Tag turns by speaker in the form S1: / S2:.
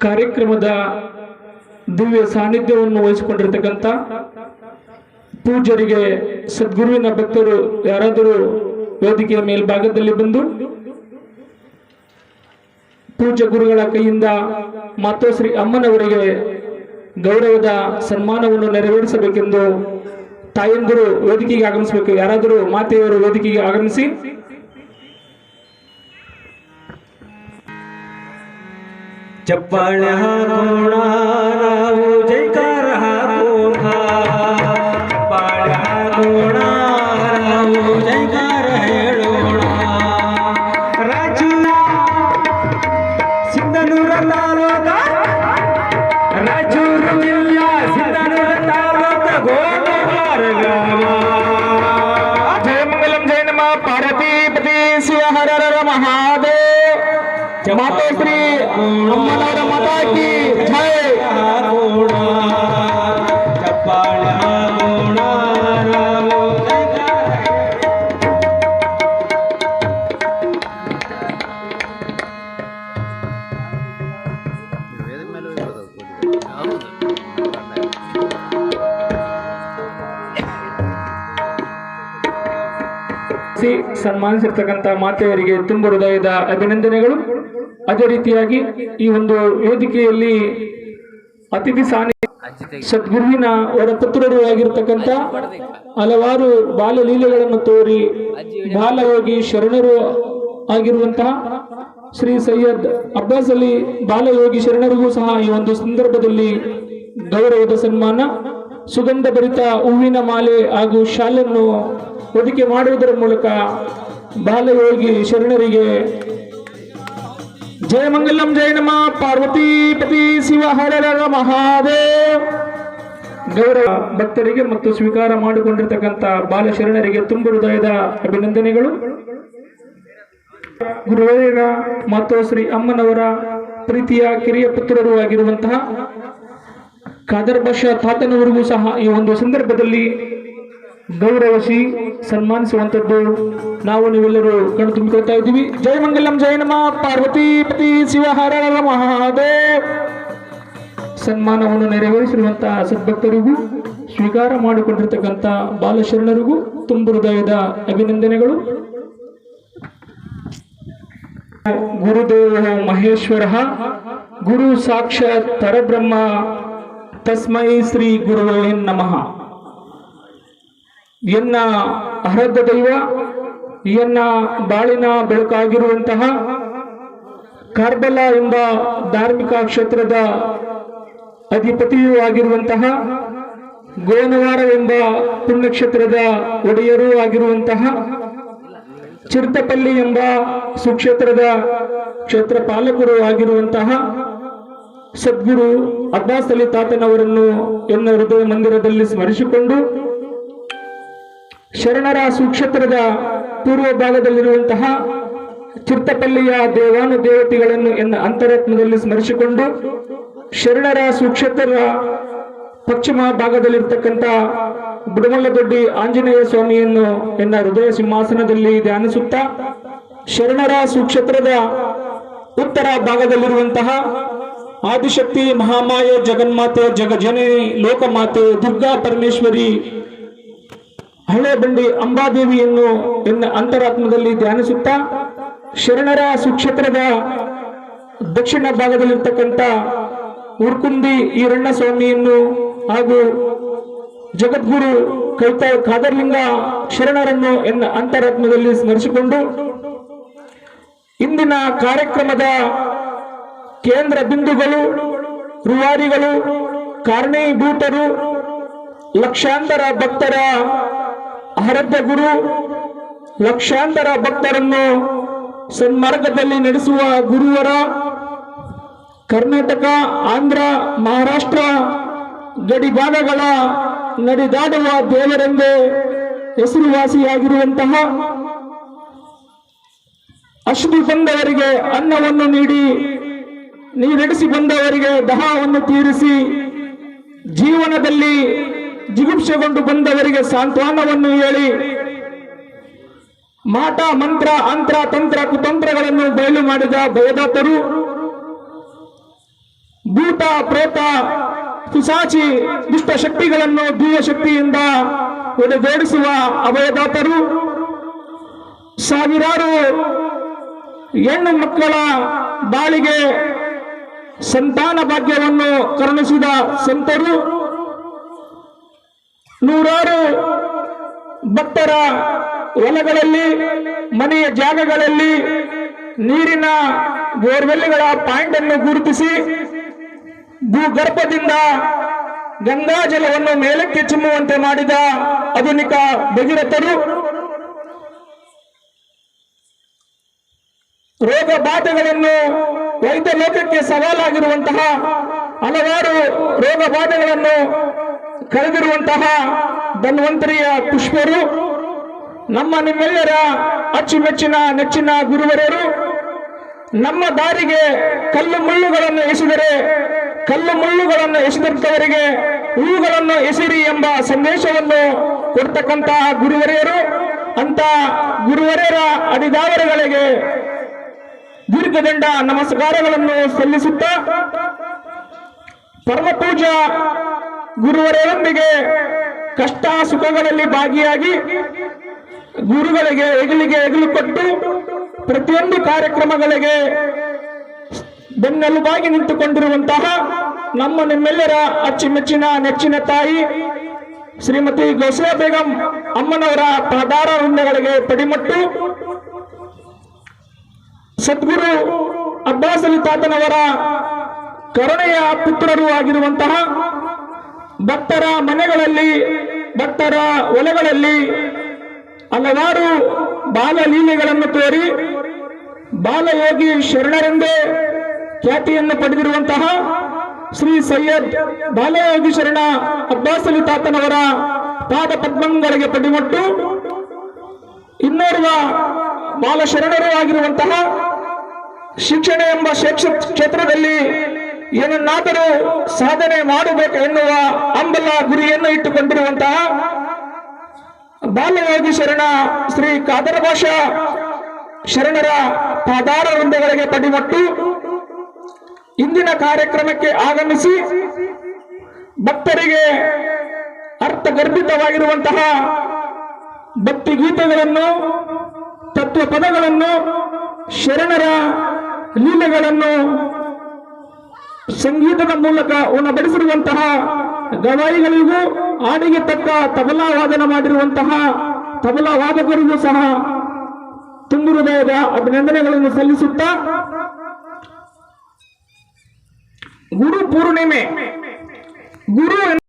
S1: ಕಾರ್ಯಕ್ರಮದ ದಿವ್ಯ ಸಾನ್ನಿಧ್ಯವನ್ನು ವಹಿಸಿಕೊಂಡಿರ್ತಕ್ಕಂಥ ಪೂಜರಿಗೆ ಸದ್ಗುರುವಿನ ಭಕ್ತರು ಯಾರಾದರೂ ವೇದಿಕೆಯ ಮೇಲ್ಭಾಗದಲ್ಲಿ ಬಂದು ಪೂಜ್ಯ ಗುರುಗಳ ಕೈಯಿಂದ ಮಾತೋಶ್ರೀ ಅಮ್ಮನವರಿಗೆ ಗೌರವದ ಸನ್ಮಾನವನ್ನು ನೆರವೇರಿಸಬೇಕೆಂದು ತಾಯಂದಿರು ವೇದಿಕೆಗೆ ಆಗಮಿಸಬೇಕು. ಯಾರಾದರೂ ಮಾತೆಯವರು ವೇದಿಕೆಗೆ ಆಗಮಿಸಿ
S2: ಚಪ್ಪಾಳೆ ಹಾಕೋಣ ನಾವು ಜೈಕಾರ ಹಾಕೋಣ ಚಪ್ಪಾಳೆ ಹಾಕೋಣ ನಾವು ಜೈಕಾರ ಹೇಳೋಣ ರಾಜು ಸಿಂಧನೂರ ತಾಲೂಕ ರಾಜೂರು ಜಿಲ್ಲೆಯ ಸಿಂಧನೂರ ತಾಲೂಕ ಗೋಪಾರ ಗ್ರಾಮ
S1: ಜಯ ಮಂಗಲಂ ಜಯ ನಮ ಪಾರ್ವತಿ ಪತಿ ಶಿವ ಹರ ಹರ ಮಹಾದೇವ್ ಮಾತೋಶ್ರೀ ಅಮ್ಮನವರ ಮಾತಾಕಿ ಜೈ. ಸನ್ಮಾನಿಸಿರ್ತಕ್ಕಂಥ ಮಾತೆಯರಿಗೆ ತುಂಬ ಹೃದಯದ ಅಭಿನಂದನೆಗಳು ಅದೇ ರೀತಿಯಾಗಿ ಈ ಒಂದು ವೇದಿಕೆಯಲ್ಲಿ ಅತಿಥಿ ಸಾನಿ ಸದ್ಗುರುವಿನ ವರಪುತ್ರರು ಆಗಿರ್ತಕ್ಕಂಥ ಹಲವಾರು ಬಾಲಲೀಲೆಗಳನ್ನು ತೋರಿ ಬಾಲಯೋಗಿ ಶರಣರು ಆಗಿರುವಂತಹ ಶ್ರೀ ಸೈಯದ್ ಅಬ್ಬಾಸ್ ಅಲಿ ಬಾಲಯೋಗಿ ಶರಣರಿಗೂ ಸಹ ಈ ಒಂದು ಸಂದರ್ಭದಲ್ಲಿ ಗೌರವದ ಸನ್ಮಾನ ಸುಗಂಧ ಭರಿತ ಹೂವಿನ ಮಾಲೆ ಹಾಗೂ ಶಾಲನ್ನು ಹೊದಿಕೆ ಮಾಡುವುದರ ಮೂಲಕ ಬಾಲಯೋಗಿ ಶರಣರಿಗೆ ಜಯ ಮಂಗಲಂ ಜಯ ನಮ ಪಾರ್ವತಿ ಪತಿ ಶಿವ ಹರ ಮಹಾದೇವ್ ಗೌರವ ಭಕ್ತರಿಗೆ ಮತ್ತು ಸ್ವೀಕಾರ ಮಾಡಿಕೊಂಡಿರ್ತಕ್ಕಂಥ ಬಾಲಶರಣರಿಗೆ ತುಂಬ ಹೃದಯದ ಅಭಿನಂದನೆಗಳು. ಗುರುವೇರ ಮತ್ತು ಶ್ರೀ ಅಮ್ಮನವರ ಪ್ರೀತಿಯ ಕಿರಿಯ ಪುತ್ರರು ಆಗಿರುವಂತಹ ಖಾದರ್ ತಾತನವರಿಗೂ ಸಹ ಈ ಒಂದು ಸಂದರ್ಭದಲ್ಲಿ ಗೌರವಿಸಿ ಸನ್ಮಾನಿಸುವಂತದ್ದು ನಾವು ನೀವೆಲ್ಲರೂ ಕಣ್ಣು ತುಂಬಿಕೊಳ್ತಾ ಇದ್ದೀವಿ. ಜಯ ಮಂಗಲಂ ಜಯ ನಮ. ಪಾರ್ವತಿ ಪತಿ, ಶಿವ ಹರ ಹರ ಮಹಾದೇವ್. ಸನ್ಮಾನವನ್ನು ನೆರವೇರಿಸಿರುವಂತಹ ಸದ್ಭಕ್ತರಿಗೂ, ಸ್ವೀಕಾರ ಮಾಡಿಕೊಂಡಿರ್ತಕ್ಕಂಥ ಬಾಲಶರಣರಿಗೂ ತುಂಬ ಹೃದಯದ ಅಭಿನಂದನೆಗಳು. ಗುರುದೇವ ಮಹೇಶ್ವರ, ಗುರು ಸಾಕ್ಷಾತ್ ಪರಬ್ರಹ್ಮ, ತಸ್ಮೈ ಶ್ರೀ ಗುರುವೇ ನಮಃ. ಎನ್ನ ಅಹರದ ದೈವ, ಎನ್ನ ಬಾಳಿನ ಬೆಳಕಾಗಿರುವಂತಹ ಕಾರ್ಬಲ ಎಂಬ ಧಾರ್ಮಿಕ ಕ್ಷೇತ್ರದ ಅಧಿಪತಿಯೂ ಆಗಿರುವಂತಹ ಗೋನವಾರ ಎಂಬ ಪುಣ್ಯಕ್ಷೇತ್ರದ ಒಡೆಯರೂ ಆಗಿರುವಂತಹ ಚಿರ್ತಪಲ್ಲಿ ಎಂಬ ಸುಕ್ಷೇತ್ರದ ಕ್ಷೇತ್ರ ಪಾಲಕರು ಆಗಿರುವಂತಹ ಸದ್ಗುರು ಅಬ್ಬಾಸ್ ಅಲಿ ತಾತನವರನ್ನು ಎನ್ನ ಹೃದಯ ಮಂದಿರದಲ್ಲಿ ಸ್ಮರಿಸಿಕೊಂಡು ಶರಣರ ಸುಕ್ಷೇತ್ರದ ಪೂರ್ವ ಭಾಗದಲ್ಲಿರುವಂತಹ ಚಿತ್ತಪಲ್ಲಿಯ ದೇವಾನು ದೇವತೆಗಳನ್ನು ಎನ್ನ ಅಂತರಾತ್ಮದಲ್ಲಿ ಸ್ಮರಿಸಿಕೊಂಡು ಶರಣರ ಸುಕ್ಷೇತ್ರದ ಪಶ್ಚಿಮ ಭಾಗದಲ್ಲಿರ್ತಕ್ಕಂಥ ಬುಡಮಲ್ಲದೊಡ್ಡಿ ಆಂಜನೇಯ ಸ್ವಾಮಿಯನ್ನು ಎನ್ನ ಹೃದಯ ಸಿಂಹಾಸನದಲ್ಲಿ ಧ್ಯಾನಿಸುತ್ತಾ ಶರಣರ ಸುಕ್ಷೇತ್ರದ ಉತ್ತರ ಭಾಗದಲ್ಲಿರುವಂತಹ ಆದಿಶಕ್ತಿ ಮಹಾಮಾಯ ಜಗನ್ಮಾತೆ ಜಗಜನನಿ ಲೋಕಮಾತೆ ದುರ್ಗಾ ಪರಮೇಶ್ವರಿ ಹಳೆ ಬಂಡಿ ಅಂಬಾದೇವಿಯನ್ನು ಎನ್ನ ಅಂತರಾತ್ಮದಲ್ಲಿ ಧ್ಯಾನಿಸುತ್ತಾ ಶರಣರ ಸುಕ್ಷೇತ್ರದ ದಕ್ಷಿಣ ಭಾಗದಲ್ಲಿರ್ತಕ್ಕಂಥ ಉರ್ಕುಂದಿ ಈರಣ್ಣ ಸ್ವಾಮಿಯನ್ನು ಹಾಗೂ ಜಗದ್ಗುರು ಕೈತ ಖಾದರ್ಲಿಂಗ ಶರಣರನ್ನು ಎನ್ನ ಅಂತರಾತ್ಮದಲ್ಲಿ ಸ್ಮರಿಸಿಕೊಂಡು ಇಂದಿನ ಕಾರ್ಯಕ್ರಮದ ಕೇಂದ್ರ ಬಿಂದುಗಳು, ರುವಾರಿಗಳು, ಕಾರಣೀಭೂತರು, ಲಕ್ಷಾಂತರ ಭಕ್ತರ ಆರಾಧ್ಯ ಗುರು, ಲಕ್ಷಾಂತರ ಭಕ್ತರನ್ನು ಸನ್ಮಾರ್ಗದಲ್ಲಿ ನಡೆಸುವ ಗುರುವರ ಕರ್ನಾಟಕ, ಆಂಧ್ರ, ಮಹಾರಾಷ್ಟ್ರ ಗಡಿ ಭಾಗಗಳ ನಡೆದಾಡುವ ದೇವರೆಂದೇ ಹೆಸರುವಾಸಿಯಾಗಿರುವಂತಹ ಅಶ್ವಿ ಬಂದವರಿಗೆ ಅನ್ನವನ್ನು ನೀಡಿ ನೀರಡಿಸಿ ಬಂದವರಿಗೆ ದಹವನ್ನು ತೀರಿಸಿ, ಜೀವನದಲ್ಲಿ ಜಿಗುಪ್ಸೆಗೊಂಡು ಬಂದವರಿಗೆ ಸಾಂತ್ವನವನ್ನು ಹೇಳಿ. ಮಾಟ, ಮಂತ್ರ, ಅಂತ್ರ, ತಂತ್ರ, ಕುತಂತ್ರಗಳನ್ನು ಬಯಲು ಮಾಡಿದ ಭಯದಾತರು. ಪ್ರೇತ ಪಿಸಾಚಿ ದುಷ್ಟ ಶಕ್ತಿಗಳನ್ನು ದಿವ್ಯ ಶಕ್ತಿಯಿಂದ ಒಡೆದೋಡಿಸುವ ಅಭಯದಾತರು. ಸಾವಿರಾರು ಹೆಣ್ಣು ಮಕ್ಕಳ ಬಾಳಿಗೆ ಸಂತಾನ ಭಾಗ್ಯವನ್ನು ಕರುಣಿಸಿದ ಸಂತರು. ನೂರಾರು ಭಕ್ತರ ಹೊಲಗಳಲ್ಲಿ ಮನೆಯ ಜಾಗಗಳಲ್ಲಿ ನೀರಿನ ಬೋರ್ವೆಲ್ಗಳ ಪಾಯಿಂಟ್ ಅನ್ನು ಗುರುತಿಸಿ ಭೂಗರ್ಭದಿಂದ ಗಂಗಾ ಜಲವನ್ನು ಮೇಲಕ್ಕೆ ಚುಮ್ಮುವಂತೆ ಮಾಡಿದ ಆಧುನಿಕ ಭಗೀರಥರು ರೋಗ ಬಾಧೆಗಳನ್ನು ವೈದ್ಯ ಲೋಕಕ್ಕೆ ಸವಾಲಾಗಿರುವಂತಹ ಹಲವಾರು ರೋಗ ಬಾಧೆಗಳನ್ನು ಕಳೆದಿರುವಂತಹ ಧನ್ವಂತರಿಯ ಪುಷ್ಪರು, ನಮ್ಮ ನಿಮ್ಮೆಲ್ಲರ ಅಚ್ಚುಮೆಚ್ಚಿನ ನೆಚ್ಚಿನ ಗುರುವರರು ನಮ್ಮ ದಾರಿಗೆ ಕಲ್ಲು ಮುಳ್ಳುಗಳನ್ನು ಎಸೆದರೆ, ಕಲ್ಲು ಮುಳ್ಳುಗಳನ್ನು ಎಸೆದಂತವರಿಗೆ ಹೂಗಳನ್ನು ಎಸಿರಿ ಎಂಬ ಸಂದೇಶವನ್ನು ಕೊಡ್ತಕ್ಕಂತಹ ಗುರುವರೆಯರು ಅಂತ ಗುರುವರೆಯರ ಅಡಿದಾವರಗಳಿಗೆ ದೀರ್ಘದಂಡ ನಮಸ್ಕಾರಗಳನ್ನು ಸಲ್ಲಿಸುತ್ತಾ ಪರಮ ಪೂಜಾ ಗುರುವರೊಂದಿಗೆ ಕಷ್ಟ ಸುಖಗಳಲ್ಲಿ ಭಾಗಿಯಾಗಿ ಗುರುಗಳಿಗೆ ಹೆಗಲಿಗೆ ಹೆಗಲು ಕೊಟ್ಟು ಪ್ರತಿಯೊಂದು ಕಾರ್ಯಕ್ರಮಗಳಿಗೆ ಬೆನ್ನೆಲುಬಾಗಿ ನಿಂತುಕೊಂಡಿರುವಂತಹ ನಮ್ಮ ನಿಮ್ಮೆಲ್ಲರ ಅಚ್ಚುಮೆಚ್ಚಿನ ನೆಚ್ಚಿನ ತಾಯಿ ಶ್ರೀಮತಿ ಗೌಸಿಯಾ ಬೇಗಂ ಅಮ್ಮನವರ ಪಾದಾರ ವೃಂದಗಳಿಗೆ ಪಡಿಮಟ್ಟು ಸದ್ಗುರು ಅಬ್ಬಾಸಲಿ ತಾತನವರ ಕರುಣೆಯ ಪುತ್ರರು ಆಗಿರುವಂತಹ ಭಕ್ತರ ಮನೆಗಳಲ್ಲಿ, ಭಕ್ತರ ಒಲೆಗಳಲ್ಲಿ ಹಲವಾರು ಬಾಲಲೀಲೆಗಳನ್ನು ತೋರಿ, ಬಾಲಯೋಗಿ ಶರಣರೆಂದೇ ಖ್ಯಾತಿಯನ್ನು ಪಡೆದಿರುವಂತಹ ಶ್ರೀ ಸೈಯದ್ ಬಾಲಯೋಗಿ ಶರಣ ಅಬ್ಬಾಸಲಿ ತಾತನವರ ಪಾದ ಪದ್ಮಗಳಿಗೆ ಪಡಿಮಟ್ಟು ಇನ್ನೋರ್ವ ಬಾಲ ಶರಣರು ಆಗಿರುವಂತಹ ಶಿಕ್ಷಣ ಎಂಬ ಕ್ಷೇತ್ರದಲ್ಲಿ ಏನನ್ನಾದರೂ ಸಾಧನೆ ಮಾಡಬೇಕು ಎನ್ನುವ ಅಂಬಲ ಗುರಿಯನ್ನು ಇಟ್ಟುಕೊಂಡಿರುವಂತಹ ಬಾಲಯೋಗಿ ಶರಣ ಶ್ರೀ ಕಾದರ ಭಾಷಾ ಶರಣರ ಪಾದಾರ ವೃಂದಗಳಿಗೆ ಪಡಿಮಟ್ಟು ಇಂದಿನ ಕಾರ್ಯಕ್ರಮಕ್ಕೆ ಆಗಮಿಸಿ ಭಕ್ತರಿಗೆ ಅರ್ಥಗರ್ಭಿತವಾಗಿರುವಂತಹ ಭಕ್ತಿ ಗೀತೆಗಳನ್ನು ತತ್ವ ಪದಗಳನ್ನು ಶರಣರ ಲೀಲೆಗಳನ್ನು ಸಂಗೀತದ ಮೂಲಕ ಉಣಬಡಿಸಿರುವಂತಹ ಗವಾಯಿಗಳಿಗೂ ಹಾಡಿಗೆ ತಕ್ಕ ತಬಲಾ ವಾದನ ಮಾಡಿರುವಂತಹ ತಬಲಾ ವಾದಕರಿಗೂ ಸಹ ತುಂಬು ಹೃದಯದ ಅಭಿನಂದನೆಗಳನ್ನು ಸಲ್ಲಿಸುತ್ತಾ ಗುರು ಪೂರ್ಣಿಮೆ. ಗುರು